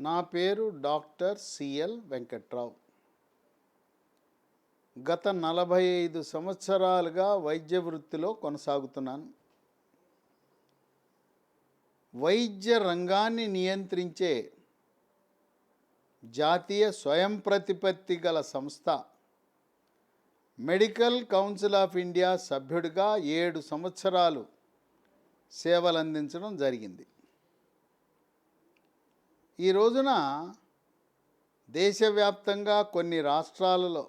నా పేరు doctor CL Venkatrao. గత నలభై ఐదు సంవత్సరాలుగా వైద్య వృత్తిలో కొనసాగుతున్నాను. వైద్య రంగాన్ని నియంత్రించే జాతీయ స్వయం ప్రతిపత్తి గల సంస్థ మెడికల్ కౌన్సిల్ ఆఫ్ ఇండియా సభ్యుడిగా ఏడు సంవత్సరాలు సేవలందించడం జరిగింది. ఈ రోజున దేశవ్యాప్తంగా కొన్ని రాష్ట్రాలలో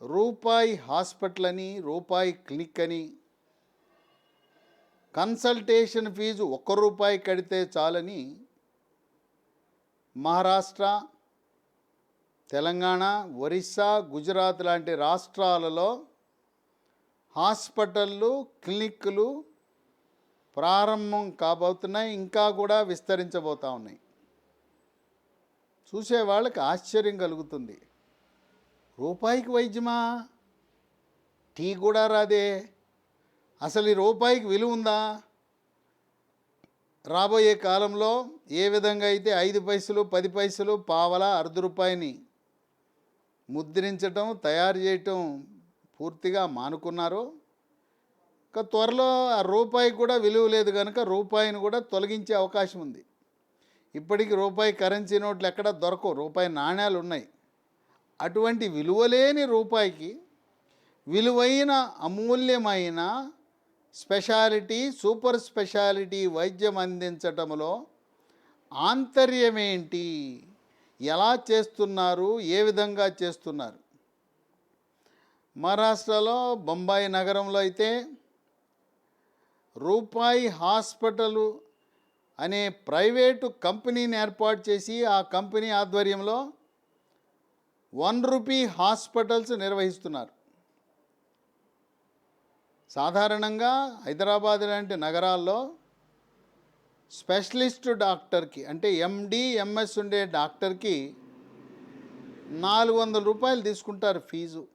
రూపాయి హాస్పిటల్ అని రూపాయి క్లినిక్ అని కన్సల్టేషన్ ఫీజు ఒక్క రూపాయి కడితే చాలని మహారాష్ట్ర తెలంగాణ ఒరిస్సా గుజరాత్ లాంటి రాష్ట్రాలలో హాస్పిటళ్ళు క్లినిక్లు ప్రారంభం కాబోతున్నాయి ఇంకా కూడా విస్తరించబోతా ఉన్నాయి. చూసే వాళ్ళకి ఆశ్చర్యం కలుగుతుంది. రూపాయికి వైద్యమా? టీ కూడా రాదే. అసలు ఈ రూపాయికి విలువ ఉందా? రాబోయే కాలంలో ఏ విధంగా అయితే ఐదు పైసలు పది పైసలు పావల అర్ధ రూపాయిని ముద్రించటం తయారు చేయటం పూర్తిగా మానుకున్నారో త్వరలో ఆ రూపాయి కూడా విలువ లేదు కనుక రూపాయిని కూడా తొలగించే అవకాశం ఉంది. ఇప్పటికి రూపాయి కరెన్సీ నోట్లు ఎక్కడ దొరకవు. రూపాయి నాణ్యాలు ఉన్నాయి. అటువంటి విలువలేని రూపాయికి విలువైన అమూల్యమైన స్పెషాలిటీ సూపర్ స్పెషాలిటీ వైద్యం అందించటంలో ఆంతర్యమేంటి? ఎలా చేస్తున్నారు? ఏ విధంగా చేస్తున్నారు? మహారాష్ట్రలో బొంబాయి నగరంలో అయితే రూపాయి హాస్పిటల్ అనే ప్రైవేటు కంపెనీని ఏర్పాటు చేసి ఆ కంపెనీ ఆధ్వర్యంలో వన్ రూపీ హాస్పిటల్స్ నిర్వహిస్తున్నారు. సాధారణంగా హైదరాబాద్ లాంటి నగరాల్లో స్పెషలిస్ట్ డాక్టర్కి అంటే ఎండి ఎంఎస్ ఉండే డాక్టర్కి నాలుగు వందల రూపాయలు తీసుకుంటారు ఫీజు.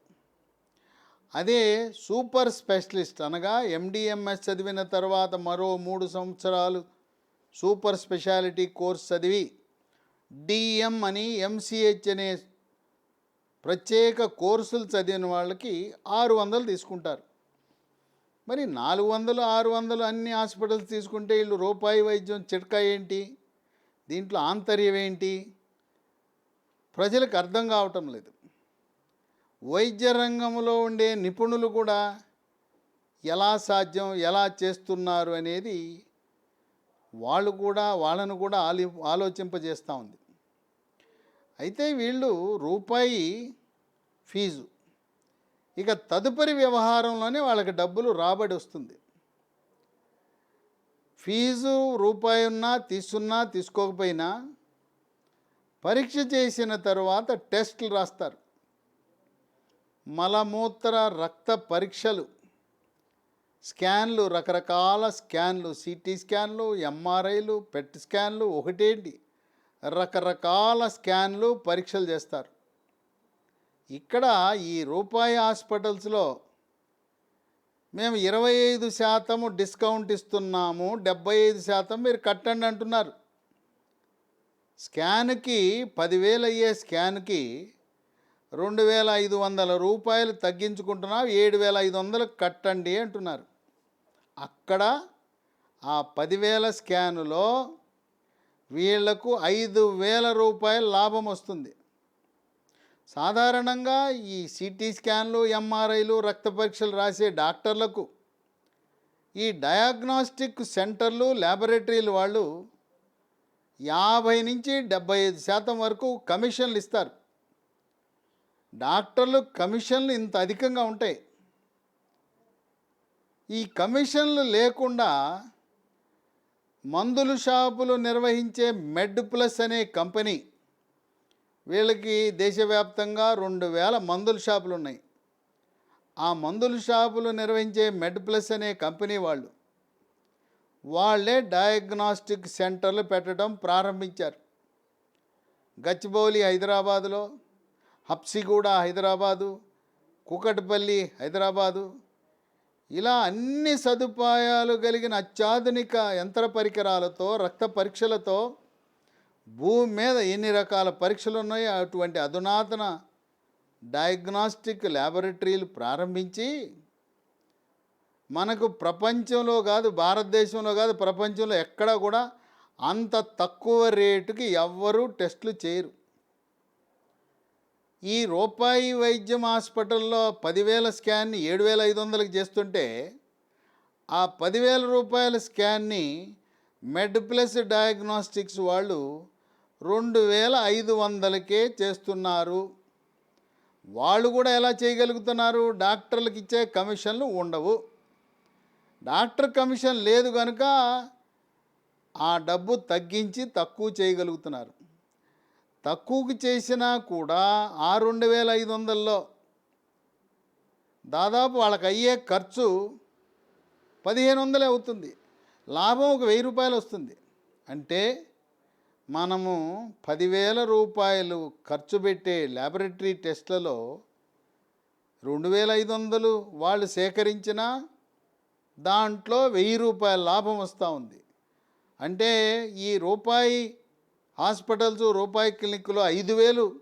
అదే సూపర్ స్పెషలిస్ట్ అనగా ఎండిఎంఎస్ చదివిన తర్వాత మరో మూడు సంవత్సరాలు సూపర్ స్పెషాలిటీ కోర్స్ చదివి డిఎం అని ఎంసీహెచ్ అనే ప్రత్యేక కోర్సులు చదివిన వాళ్ళకి ఆరు వందలు తీసుకుంటారు. మరి నాలుగు వందలు ఆరు వందలు అన్ని హాస్పిటల్స్ తీసుకుంటే వీళ్ళు రూపాయి వైద్యం చిట్కా ఏంటి? దీంట్లో ఆంతర్యం ఏంటి? ప్రజలకు అర్థం కావటం లేదు. వైద్య రంగంలో ఉండే నిపుణులు కూడా ఎలా సాధ్యం ఎలా చేస్తున్నారు అనేది వాళ్ళు కూడా వాళ్ళను కూడా ఆలి ఆలోచింపజేస్తూ ఉంది. అయితే వీళ్ళు రూపాయి ఫీజు. ఇక తదుపరి వ్యవహారంలోనే వాళ్ళకి డబ్బులు రాబడి వస్తుంది. ఫీజు రూపాయి ఉన్నా తీసున్నా తీసుకోకపోయినా పరీక్ష చేసిన తర్వాత టెస్టులు రాస్తారు. మలమూత్ర రక్త పరీక్షలు. స్కాన్లు రకరకాల స్కాన్లు సిటీ స్కాన్లు ఎంఆర్ఐలు పెట్ స్కాన్లు ఒకటేంటి? రకరకాల స్కాన్లు పరీక్షలు చేస్తారు. ఇక్కడ ఈ రూపాయి హాస్పిటల్స్లో మేము ఇరవై ఐదు శాతము డిస్కౌంట్ ఇస్తున్నాము డెబ్బై ఐదు శాతం మీరు కట్టండి అంటున్నారు. స్కాన్కి పదివేలు అయ్యే స్కాన్కి రెండు వేల ఐదు వందల రూపాయలు తగ్గించుకుంటున్నావు ఏడు వేల ఐదు వందలు కట్టండి అంటున్నారు. అక్కడ ఆ పదివేల స్కానులో వీళ్ళకు ఐదు వేల రూపాయల లాభం వస్తుంది. సాధారణంగా ఈ సిటీ స్కాన్లు ఎంఆర్ఐలు రక్త పరీక్షలు రాసే డాక్టర్లకు ఈ డయాగ్నాస్టిక్ సెంటర్లు ల్యాబొరేటరీలు వాళ్ళు యాభై నుంచి డెబ్బై ఐదు శాతం వరకు కమిషన్లు ఇస్తారు. డాక్టర్లు కమిషన్లు ఇంత అధికంగా ఉంటాయి. ఈ కమిషన్లు లేకుండా మందులు షాపులు నిర్వహించే మెడ్ ప్లస్ అనే కంపెనీ వీళ్ళకి దేశవ్యాప్తంగా రెండు వేల మందుల షాపులు ఉన్నాయి. ఆ మందుల షాపులు నిర్వహించే మెడ్ ప్లస్ అనే కంపెనీ వాళ్ళు వాళ్ళే డయాగ్నాస్టిక్ సెంటర్లు పెట్టడం ప్రారంభించారు. గచ్చిబౌలి హైదరాబాదులో హప్సిగూడ హైదరాబాదు కుకట్పల్లి హైదరాబాదు. ఇలా అన్ని సదుపాయాలు కలిగిన అత్యాధునిక యంత్ర పరికరాలతో రక్త పరీక్షలతో భూమి మీద ఎన్ని రకాల పరీక్షలు ఉన్నాయో అటువంటి అధునాతన డయాగ్నాస్టిక్ ల్యాబొరేటరీలు ప్రారంభించి మనకు ప్రపంచంలో కాదు భారతదేశంలో కాదు ప్రపంచంలో ఎక్కడా కూడా అంత తక్కువ రేటుకి ఎవ్వరూ టెస్టులు చేయరు. ఈ రూపాయి వైద్యం హాస్పిటల్లో పదివేల స్కాన్ని ఏడు వేల ఐదు వందలకు చేస్తుంటే ఆ పదివేల రూపాయల స్కాన్ని మెడ్ ప్లస్ డయాగ్నోస్టిక్స్ వాళ్ళు రెండు వేల ఐదు వందలకే చేస్తున్నారు. వాళ్ళు కూడా ఎలా చేయగలుగుతున్నారు? డాక్టర్లకు ఇచ్చే కమిషన్లు ఉండవు. డాక్టర్ కమిషన్ లేదు కనుక ఆ డబ్బు తగ్గించి తక్కువ చేయగలుగుతున్నారు. తక్కువకి చేసినా కూడా ఆ రెండు వేల ఐదు వందల్లో దాదాపు వాళ్ళకి అయ్యే ఖర్చు పదిహేను వందలే అవుతుంది. లాభం ఒక వెయ్యి రూపాయలు వస్తుంది. అంటే మనము పదివేల రూపాయలు ఖర్చు పెట్టే ల్యాబొరేటరీ టెస్ట్లలో రెండు వేల ఐదు వందలు వాళ్ళు సేకరించిన దాంట్లో వెయ్యి రూపాయల లాభం వస్తూ ఉంది. అంటే ఈ రూపాయి హాస్పిటల్స్ రూపాయి క్లినిక్లో ఐదు వేలు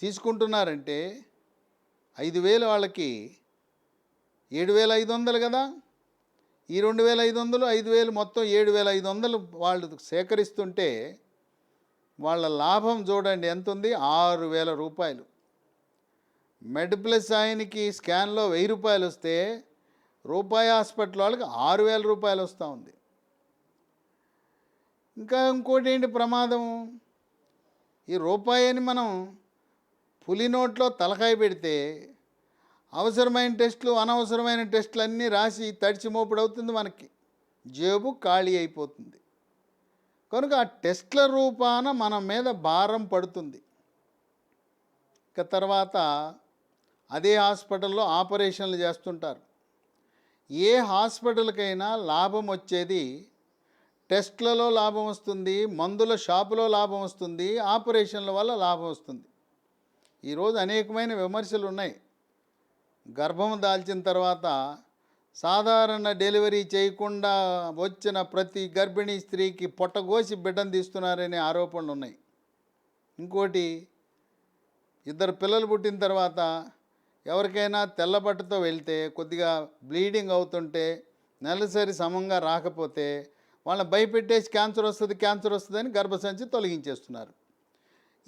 తీసుకుంటున్నారంటే ఐదు వేలు వాళ్ళకి ఏడు వేల ఐదు వందలు కదా? ఈ రెండు వేల ఐదు వందలు ఐదు వేలు మొత్తం ఏడు వేల ఐదు వందలు వాళ్ళు సేకరిస్తుంటే వాళ్ళ లాభం చూడండి ఎంత ఉంది ఆరు వేల రూపాయలు. మెడ్ ప్లస్ ఆయనకి స్కాన్లో వెయ్యి రూపాయలు వస్తే రూపాయి హాస్పిటల్ వాళ్ళకి ఆరు వేల రూపాయలు వస్తూ ఉంది. ఇంకా ఇంకోటి ఏంటి ప్రమాదం ఈ రూపాయిని మనం పులి నోట్లో తలకాయ పెడితే అవసరమైన టెస్టులు అనవసరమైన టెస్టులు అన్నీ రాసి తడిచి మోపుడు అవుతుంది మనకి. జేబు ఖాళీ అయిపోతుంది. కనుక ఆ టెస్ట్ల రూపాన మన మీద భారం పడుతుంది. ఇక తర్వాత అదే హాస్పిటల్లో ఆపరేషన్లు చేస్తుంటారు. ఏ హాస్పిటల్కైనా లాభం వచ్చేది టెస్ట్లలో లాభం వస్తుంది మందుల షాపులో లాభం వస్తుంది ఆపరేషన్ల వల్ల లాభం వస్తుంది. ఈరోజు అనేకమైన విమర్శలు ఉన్నాయి. గర్భం దాల్చిన తర్వాత సాధారణ డెలివరీ చేయకుండా వచ్చిన ప్రతి గర్భిణీ స్త్రీకి పొట్టగోసి బిడ్డను తీస్తున్నారనే ఆరోపణలు ఉన్నాయి. ఇంకోటి ఇద్దరు పిల్లలు పుట్టిన తర్వాత ఎవరికైనా తెల్లబట్టతో వెళ్తే కొద్దిగా బ్లీడింగ్ అవుతుంటే నెలసరి సమంగా రాకపోతే వాళ్ళని భయపెట్టేసి క్యాన్సర్ వస్తుంది క్యాన్సర్ వస్తుందని గర్భసంచి తొలగించేస్తున్నారు.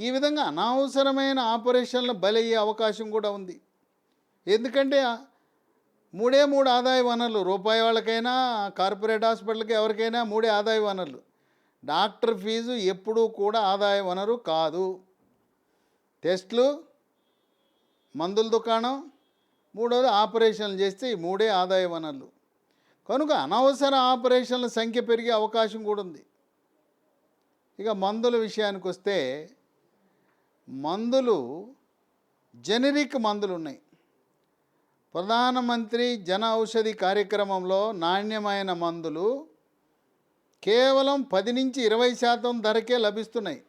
ఈ విధంగా అనవసరమైన ఆపరేషన్లు బలయ్యే అవకాశం కూడా ఉంది. ఎందుకంటే మూడే మూడు ఆదాయ వనరులు రూపాయి వాళ్ళకైనా కార్పొరేట్ హాస్పిటల్కి ఎవరికైనా మూడే ఆదాయ వనరులు. డాక్టర్ ఫీజు ఎప్పుడూ కూడా ఆదాయ వనరు కాదు. టెస్ట్లు మందుల దుకాణం మూడోది ఆపరేషన్లు చేస్తే ఈ మూడే ఆదాయ వనరులు. కనుక అనవసర ఆపరేషన్ల సంఖ్య పెరిగే అవకాశం కూడా ఉంది. ఇక మందుల విషయానికి వస్తే మందులు జెనరిక్ మందులు ఉన్నాయి. ప్రధానమంత్రి జన ఔషధి కార్యక్రమంలో నాణ్యమైన మందులు కేవలం పది నుంచి ఇరవై శాతం ధరకే లభిస్తున్నాయి.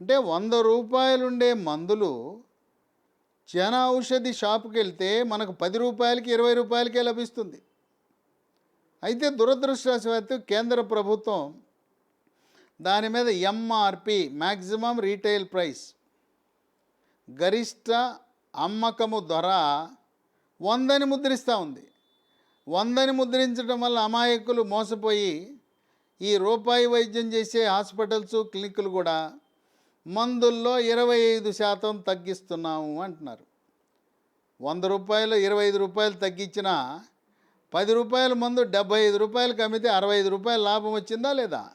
అంటే వంద రూపాయలుండే మందులు జన ఔషధి షాపుకి వెళ్తే మనకు పది రూపాయలకి ఇరవై రూపాయలకే లభిస్తుంది. అయితే దురదృష్టవశాత్తు కేంద్ర ప్రభుత్వం దాని మీద ఎంఆర్పి మ్యాక్సిమం రీటైల్ ప్రైస్ గరిష్ట అమ్మకము ధర వందని ముద్రిస్తూ ఉంది. వందని ముద్రించడం వల్ల అమాయకులు మోసపోయి ఈ రూపాయి వైద్యం చేసే హాస్పిటల్స్ క్లినిక్లు కూడా మందుల్లో ఇరవై ఐదు శాతం తగ్గిస్తున్నాము అంటున్నారు. వంద రూపాయలు ఇరవై ఐదు రూపాయలు తగ్గించినా పది రూపాయల మందు డెబ్బై ఐదు రూపాయలకి అమ్మితే అరవై ఐదు రూపాయల లాభం వచ్చిందా లేదా?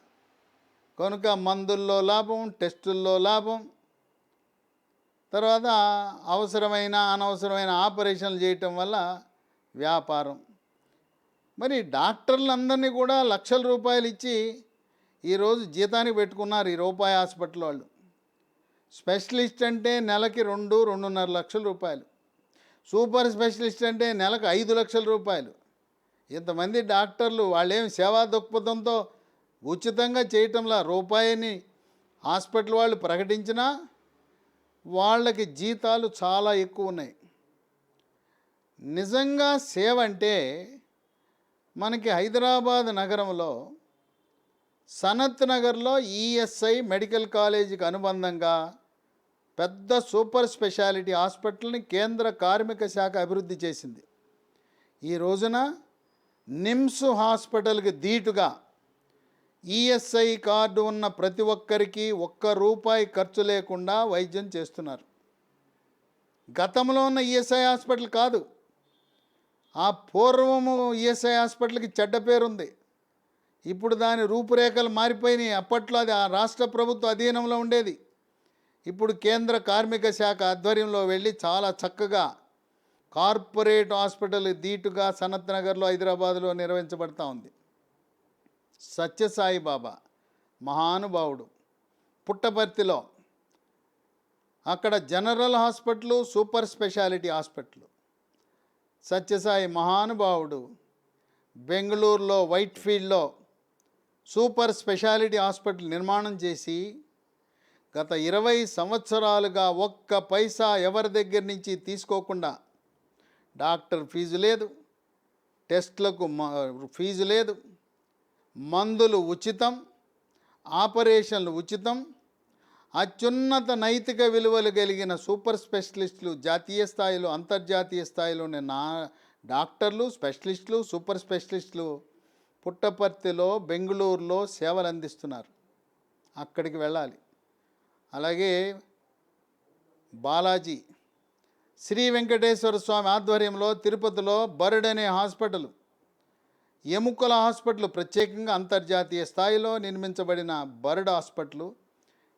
కనుక మందుల్లో లాభం టెస్టుల్లో లాభం. తర్వాత అవసరమైన అనవసరమైన ఆపరేషన్లు చేయటం వల్ల వ్యాపారం. మరి డాక్టర్లందరినీ కూడా లక్షల రూపాయలు ఇచ్చి ఈరోజు జీతానికి పెట్టుకున్నారు ఈ రూపాయి హాస్పిటల్ వాళ్ళు. స్పెషలిస్ట్ అంటే నెలకి రెండు రెండున్నర లక్షల రూపాయలు. సూపర్ స్పెషలిస్ట్ అంటే నెలకు ఐదు లక్షల రూపాయలు. ఇంతమంది డాక్టర్లు వాళ్ళేం సేవా దృక్పథంతో ఉచితంగా చేయటంలా రూపాయిని హాస్పిటల్ వాళ్ళు ప్రకటించినా వాళ్ళకి జీతాలు చాలా ఎక్కువ ఉన్నాయి. నిజంగా సేవ అంటే మనకి హైదరాబాద్ నగరంలో సనత్ నగర్లో ఈఎస్ఐ మెడికల్ కాలేజీకి అనుబంధంగా పెద్ద సూపర్ స్పెషాలిటీ హాస్పిటల్ని కేంద్ర కార్మిక శాఖ అభివృద్ధి చేసింది. ఈ రోజున నిమ్స్ హాస్పిటల్కి ధీటుగా ఈఎస్ఐ కార్డు ఉన్న ప్రతి ఒక్కరికి ఒక్క రూపాయి ఖర్చు లేకుండా వైద్యం చేస్తున్నారు. గతంలో ఉన్న ఈఎస్ఐ హాస్పిటల్ కాదు. ఆ పూర్వము ఈఎస్ఐ హాస్పిటల్కి చెడ్డ పేరుంది. ఇప్పుడు దాని రూపురేఖలు మారిపోయినాయి. అప్పట్లో అది ఆ రాష్ట్ర ప్రభుత్వ అధీనంలో ఉండేది. ఇప్పుడు కేంద్ర కార్మిక శాఖ ఆధ్వర్యంలో వెళ్ళి చాలా చక్కగా కార్పొరేట్ హాస్పిటల్ దీటుగా సనత్ నగర్లో హైదరాబాద్లో నిర్వహించబడతా ఉంది. సత్యసాయి బాబా మహానుభావుడు పుట్టపర్తిలో. అక్కడ general hospital super specialty hospital. Sathya Sai మహానుభావుడు బెంగళూరులో వైట్ ఫీల్డ్లో సూపర్ స్పెషాలిటీ హాస్పిటల్ నిర్మాణం చేసి గత ఇరవై సంవత్సరాలుగా ఒక్క పైసా ఎవరి దగ్గర నుంచి తీసుకోకుండా డాక్టర్ ఫీజు లేదు టెస్ట్లకు మ- ఫీజు లేదు మందులు ఉచితం ఆపరేషన్లు ఉచితం అత్యున్నత నైతిక విలువలు కలిగిన సూపర్ స్పెషలిస్టులు జాతీయ స్థాయిలో అంతర్జాతీయ స్థాయిలోని నా డాక్టర్లు స్పెషలిస్టులు సూపర్ స్పెషలిస్టులు పుట్టపర్తిలో బెంగళూరులో సేవలు అందిస్తున్నారు. అక్కడికి వెళ్ళాలి. అలాగే బాలాజీ శ్రీ వెంకటేశ్వర స్వామి ఆధ్వర్యంలో తిరుపతిలో బర్డ్ అనే హాస్పిటల్ ఎముకల హాస్పిటల్ ప్రత్యేకంగా అంతర్జాతీయ స్థాయిలో నిర్మించబడిన బర్డ్ హాస్పిటల్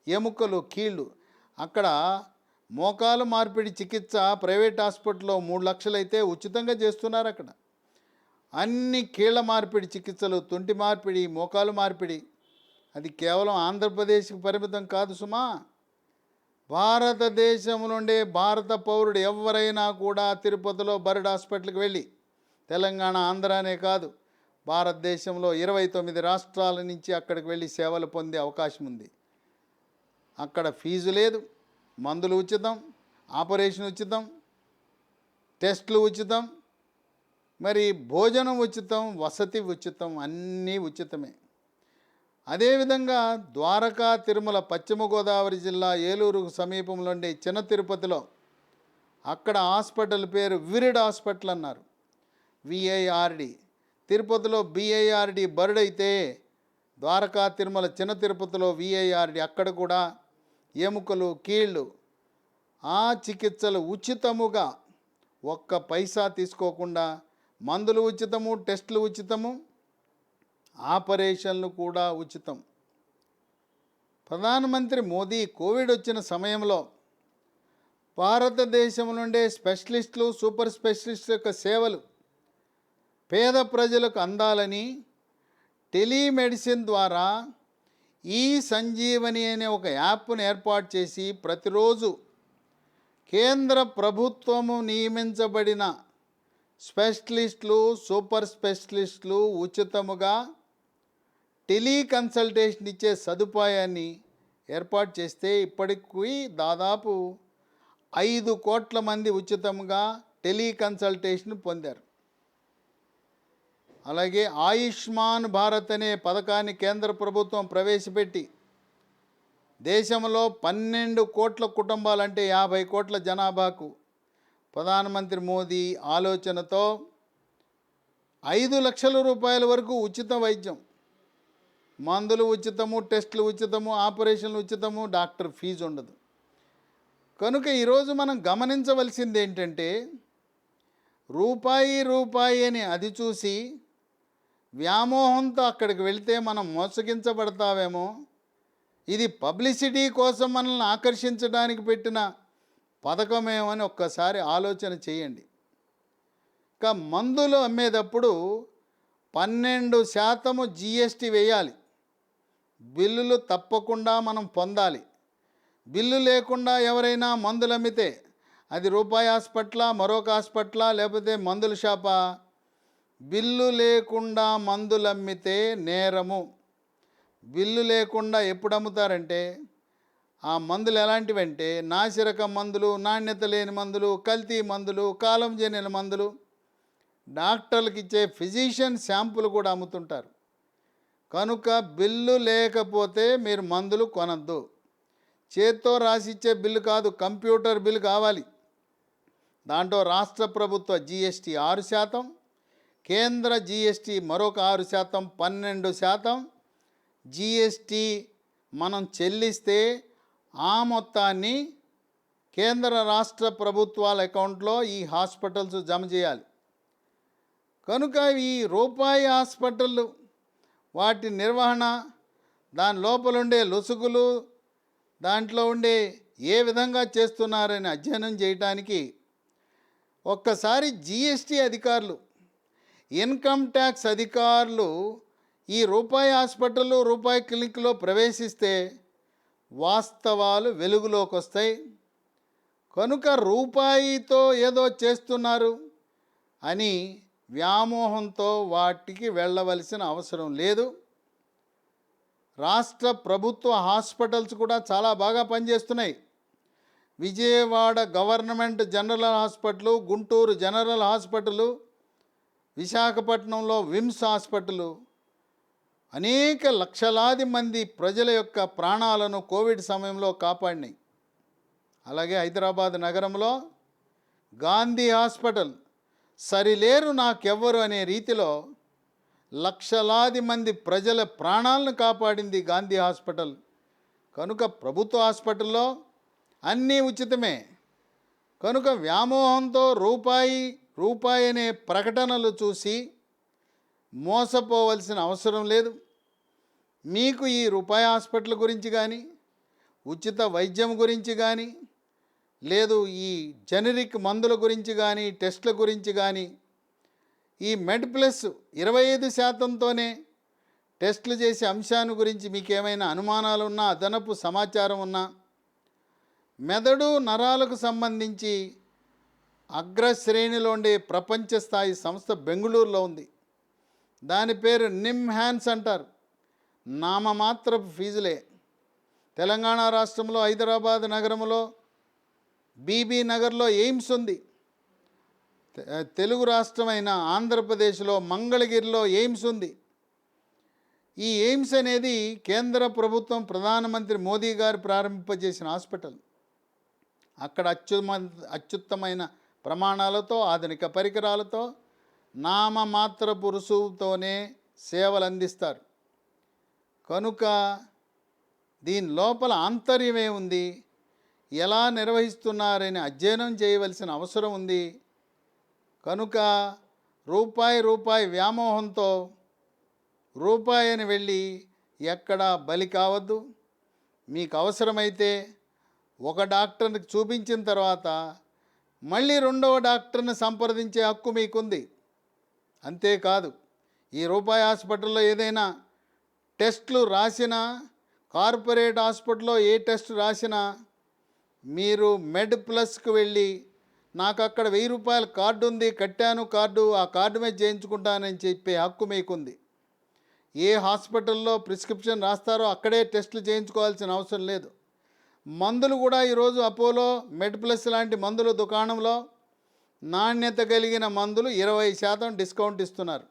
ఎముకలు కీళ్ళు అక్కడ మోకాలు మార్పిడి చికిత్స ప్రైవేట్ హాస్పిటల్లో మూడు లక్షలైతే ఉచితంగా చేస్తున్నారు అక్కడ. అన్ని కీళ్ళ మార్పిడి చికిత్సలు తుంటి మార్పిడి మోకాలు మార్పిడి. అది కేవలం ఆంధ్రప్రదేశ్కి పరిమితం కాదు సుమా. భారతదేశం నుండి భారత పౌరుడు ఎవరైనా కూడా తిరుపతిలో బర్డ్ హాస్పిటల్కి వెళ్ళి తెలంగాణ ఆంధ్రానే కాదు భారతదేశంలో ఇరవై తొమ్మిది రాష్ట్రాల నుంచి అక్కడికి వెళ్ళి సేవలు పొందే అవకాశం ఉంది. అక్కడ ఫీజు లేదు మందులు ఉచితం ఆపరేషన్ ఉచితం టెస్టులు ఉచితం మరి భోజనం ఉచితం వసతి ఉచితం అన్నీ ఉచితమే. అదేవిధంగా ద్వారకా తిరుమల పశ్చిమ గోదావరి జిల్లా ఏలూరు సమీపంలో ఉండే చిన్న తిరుపతిలో అక్కడ హాస్పిటల్ పేరు విరిడ్ హాస్పిటల్ అన్నారు. విఐఆర్డి. తిరుపతిలో బిఐఆర్డి బర్డ్ అయితే ద్వారకా తిరుమల చిన్న తిరుపతిలో విఐఆర్డి అక్కడ కూడా ఎముకలు కీళ్ళు ఆ చికిత్సలు ఉచితముగా ఒక్క పైసా తీసుకోకుండా మందులు ఉచితము టెస్టులు ఉచితము ఆపరేషన్లు కూడా ఉచితం. ప్రధానమంత్రి మోదీ కోవిడ్ వచ్చిన సమయంలో భారతదేశం నుండే స్పెషలిస్టులు సూపర్ స్పెషలిస్ట్ యొక్క సేవలు పేద ప్రజలకు అందాలని టెలిమెడిసిన్ ద్వారా ఈ సంజీవని అనే ఒక యాప్ను ఏర్పాటు చేసి ప్రతిరోజు కేంద్ర ప్రభుత్వము నియమించబడిన స్పెషలిస్టులు సూపర్ స్పెషలిస్టులు ఉచితముగా టెలికన్సల్టేషన్ ఇచ్చే సదుపాయాన్ని ఏర్పాటు చేస్తే ఇప్పటికీ దాదాపు ఐదు కోట్ల మంది ఉచితంగా టెలికన్సల్టేషన్ పొందారు. అలాగే ఆయుష్మాన్ భారత్ అనే పథకాన్ని కేంద్ర ప్రభుత్వం ప్రవేశపెట్టి దేశంలో పన్నెండు కోట్ల కుటుంబాలంటే యాభై కోట్ల జనాభాకు ప్రధానమంత్రి మోదీ ఆలోచనతో ఐదు లక్షల రూపాయల వరకు ఉచిత వైద్యం మందులు ఉచితము టెస్టులు ఉచితము ఆపరేషన్లు ఉచితము డాక్టర్ ఫీజు ఉండదు. కనుక ఈరోజు మనం గమనించవలసింది ఏంటంటే రూపాయి రూపాయి అని అది చూసి వ్యామోహంతో అక్కడికి వెళితే మనం మోసగించబడతావేమో ఇది పబ్లిసిటీ కోసం మనల్ని ఆకర్షించడానికి పెట్టిన పథకమేమని ఒక్కసారి ఆలోచన చేయండి. ఇంకా మందులు అమ్మేటప్పుడు పన్నెండు శాతము జిఎస్టీ వేయాలి. బిల్లులు తప్పకుండా మనం పొందాలి. బిల్లు లేకుండా ఎవరైనా మందులు అమ్మితే అది రూపాయి హాస్పిటలా మరొక హాస్పిటలా లేకపోతే మందుల షాపా? బిల్లు లేకుండా మందులు అమ్మితే నేరము. బిల్లు లేకుండా ఎప్పుడు అమ్ముతారంటే? ఆ మందులు ఎలాంటివంటే? నాసిరకం మందులు నాణ్యత లేని మందులు కల్తీ మందులు కాలం చెందిన మందులు. డాక్టర్లకు ఇచ్చే ఫిజిషియన్ శాంపులు కూడా అమ్ముతుంటారు. కనుక బిల్లు లేకపోతే మీరు మందులు కొనద్దు. చేత్తో రాసిచ్చే బిల్లు కాదు కంప్యూటర్ బిల్లు కావాలి. దాంట్లో రాష్ట్ర ప్రభుత్వ జీఎస్టీ ఆరు శాతం కేంద్ర జీఎస్టీ మరొక ఆరు శాతం పన్నెండు శాతం. జీఎస్టీ మనం చెల్లిస్తే ఆ మొత్తాన్ని కేంద్ర రాష్ట్ర ప్రభుత్వాల అకౌంట్లో ఈ హాస్పిటల్స్ జమ చేయాలి. కనుక ఈ రూపాయి హాస్పిటల్ వాటి నిర్వహణ దాని లోపల ఉండే లొసుగులు దాంట్లో ఉండే ఏ విధంగా చేస్తున్నారని అధ్యయనం చేయటానికి ఒక్కసారి జిఎస్టీ అధికారులు ఇన్కమ్ ట్యాక్స్ అధికారులు ఈ రూపాయి హాస్పిటల్ రూపాయి క్లినిక్లో ప్రవేశిస్తే వాస్తవాలు వెలుగులోకి వస్తాయి కనుక రూపాయితో ఏదో చేస్తున్నారు అని వ్యామోహంతో వాటికి వెళ్ళవలసిన అవసరం లేదు. రాష్ట్ర ప్రభుత్వ హాస్పిటల్స్ కూడా చాలా బాగా పనిచేస్తున్నాయి. Vijayawada government general hospital Guntur general hospital విశాఖపట్నంలో విమ్స్ హాస్పిటల్ అనేక లక్షలాది మంది ప్రజల యొక్క ప్రాణాలను కోవిడ్ సమయంలో కాపాడినాయి. అలాగే హైదరాబాద్ నగరంలో గాంధీ హాస్పిటల్ సరిలేరు నాకెవ్వరు అనే రీతిలో లక్షలాది మంది ప్రజల ప్రాణాలను కాపాడింది గాంధీ హాస్పిటల్. కనుక ప్రభుత్వ హాస్పిటల్లో అన్నీ ఉచితమే. కనుక వ్యామోహంతో రూపాయి రూపాయి అనే ప్రకటనలు చూసి మోసపోవలసిన అవసరం లేదు. మీకు ఈ రూపాయి హాస్పిటల్ గురించి కానీ ఉచిత వైద్యం గురించి కానీ లేదు ఈ జెనరిక్ మందుల గురించి కానీ టెస్ట్ల గురించి కానీ ఈ మెడ్ ప్లస్ ఇరవై ఐదు శాతంతోనే టెస్టులు చేసే అంశాన్ని గురించి మీకు ఏమైనా అనుమానాలు ఉన్నా అదనపు సమాచారం ఉన్నా మెదడు నరాలకు సంబంధించి అగ్రశ్రేణిలో ఉండే ప్రపంచ స్థాయి సంస్థ బెంగళూరులో ఉంది. దాని పేరు నిమ్ హ్యాన్స్ అంటారు. నామమాత్రపు ఫీజులే. తెలంగాణ రాష్ట్రంలో హైదరాబాద్ నగరంలో బీబీ నగర్లో ఎయిమ్స్ ఉంది. తెలుగు రాష్ట్రమైన ఆంధ్రప్రదేశ్లో మంగళగిరిలో ఎయిమ్స్ ఉంది. ఈ ఎయిమ్స్ అనేది కేంద్ర ప్రభుత్వం ప్రధానమంత్రి మోదీ గారు ప్రారంభింపజేసిన హాస్పిటల్. అక్కడ అత్యుమ అత్యుత్తమైన ప్రమాణాలతో ఆధునిక పరికరాలతో నామమాత్రపు రుసువుతోనే సేవలు అందిస్తారు. కనుక దీని లోపల ఆంతర్యమే ఉంది. ఎలా నిర్వహిస్తున్నారని అధ్యయనం చేయవలసిన అవసరం ఉంది. కనుక రూపాయి రూపాయి వ్యామోహంతో రూపాయి అని వెళ్ళి ఎక్కడా బలి కావద్దు. మీకు అవసరమైతే ఒక డాక్టర్ని చూపించిన తర్వాత మళ్ళీ రెండవ డాక్టర్ని సంప్రదించే హక్కు మీకుంది. అంతేకాదు ఈ రూపాయి హాస్పిటల్లో ఏదైనా టెస్ట్లు రాసినా కార్పొరేట్ హాస్పిటల్లో ఏ టెస్ట్ రాసినా మీరు మెడ్ ప్లస్కి వెళ్ళి నాకు అక్కడ వెయ్యి రూపాయల కార్డు ఉంది కట్టాను కార్డు ఆ కార్డు మీద చేయించుకుంటానని చెప్పే హక్కు మీకుంది. ఏ హాస్పిటల్లో ప్రిస్క్రిప్షన్ రాస్తారో అక్కడే టెస్టులు చేయించుకోవాల్సిన అవసరం లేదు. మందులు కూడా ఈరోజు అపోలో మెడ్ ప్లస్ లాంటి మందుల దుకాణంలో నాణ్యత కలిగిన మందులు ఇరవై శాతం డిస్కౌంట్ ఇస్తున్నారు.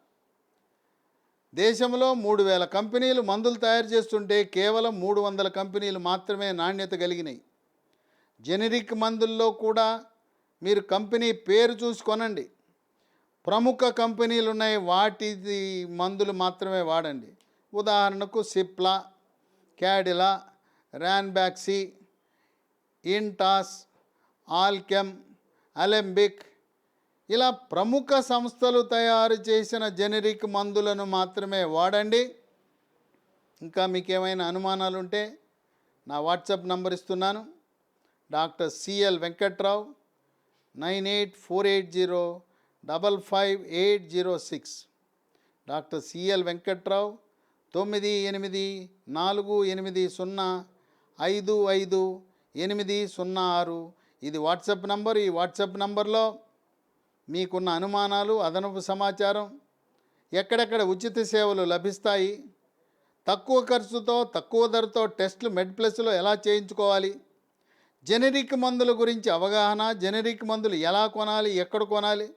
దేశంలో మూడు వేల కంపెనీలు మందులు తయారు చేస్తుంటే కేవలం మూడు వందల కంపెనీలు మాత్రమే నాణ్యత కలిగినాయి. జెనరిక్ మందుల్లో కూడా మీరు కంపెనీ పేరు చూసుకొనండి. ప్రముఖ కంపెనీలు ఉన్నాయి వాటి మందులు మాత్రమే వాడండి. ఉదాహరణకు సిప్లా క్యాడిలా ర్యాన్బ్యాక్సీ ఇంటాస్ ఆల్కెమ్ అలెంబిక్ ఇలా ప్రముఖ సంస్థలు తయారు చేసిన జెనరిక్ మందులను మాత్రమే వాడండి. ఇంకా మీకు ఏమైనా అనుమానాలు ఉంటే నా వాట్సాప్ నంబర్ ఇస్తున్నాను. Doctor CL Venkatrao nine eight four eight zero double five eight zero six. Doctor CL Venkatrao తొమ్మిది ఎనిమిది నాలుగు ఎనిమిది సున్నా ఐదు ఐదు ఎనిమిది సున్నా ఆరు. ఇది వాట్సాప్ నంబర్. ఈ వాట్సాప్ నంబర్లో మీకున్న అనుమానాలు అదనపు సమాచారం ఎక్కడెక్కడ ఉచిత సేవలు లభిస్తాయి తక్కువ ఖర్చుతో తక్కువ ధరతో టెస్టులు మెడ్ ప్లస్లో ఎలా చేయించుకోవాలి జెనరిక్ మందుల గురించి అవగాహన జెనరిక్ మందులు ఎలా కొనాలి ఎక్కడ కొనాలి?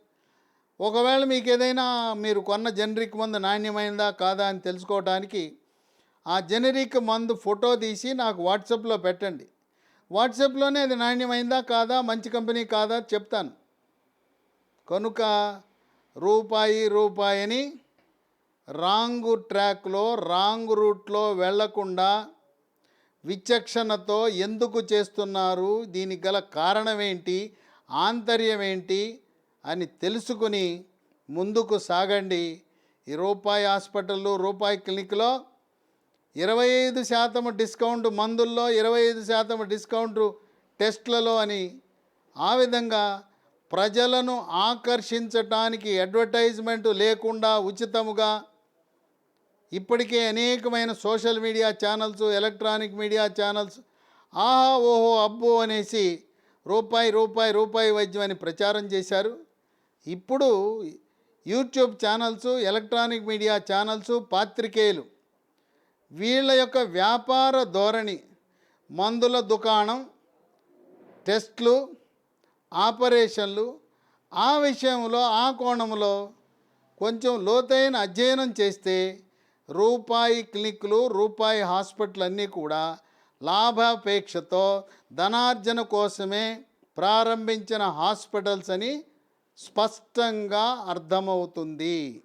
ఒకవేళ మీకు ఏదైనా మీరు కొన్న జనరిక్ మందు నాణ్యమైందా కాదా అని తెలుసుకోవడానికి ఆ జెనరిక్ మందు ఫోటో తీసి నాకు వాట్సాప్లో పెట్టండి. వాట్సాప్లోనే అది నాణ్యమైందా కాదా మంచి కంపెనీ కాదా చెప్తాను. కనుక రూపాయి రూపాయిని రాంగ్ ట్రాక్లో రాంగ్ రూట్లో వెళ్ళకుండా విచక్షణతో ఎందుకు చేస్తున్నారు? దీనికి గల కారణమేంటి? ఆంతర్యమేంటి? ఆంతర్యం ఏంటి అని తెలుసుకుని ముందుకు సాగండి. ఈ రూపాయి హాస్పిటల్లో రూపాయి క్లినిక్లో ఇరవై ఐదు శాతం డిస్కౌంట్ మందుల్లో ఇరవై ఐదు శాతం డిస్కౌంట్ టెస్ట్లలో అని ఆ విధంగా ప్రజలను ఆకర్షించటానికి అడ్వర్టైజ్మెంట్ లేకుండా ఉచితముగా ఇప్పటికే అనేకమైన social media channels electronic media channels ఆహా ఓహో అబ్బో అనేసి రూపాయి రూపాయి రూపాయి వైద్యం అని ప్రచారం చేశారు. ఇప్పుడు YouTube channels electronic media channels పాత్రికేయులు వీళ్ళ యొక్క వ్యాపార ధోరణి మందుల దుకాణం టెస్ట్లు ఆపరేషన్లు ఆ విషయంలో ఆ కోణంలో కొంచెం లోతైన అధ్యయనం చేస్తే రూపాయి క్లినిక్లు రూపాయి హాస్పిటల్ అన్నీ కూడా లాభాపేక్షతో ధనార్జన కోసమే ప్రారంభించిన హాస్పిటల్స్ అని స్పష్టంగా అర్థమవుతుంది.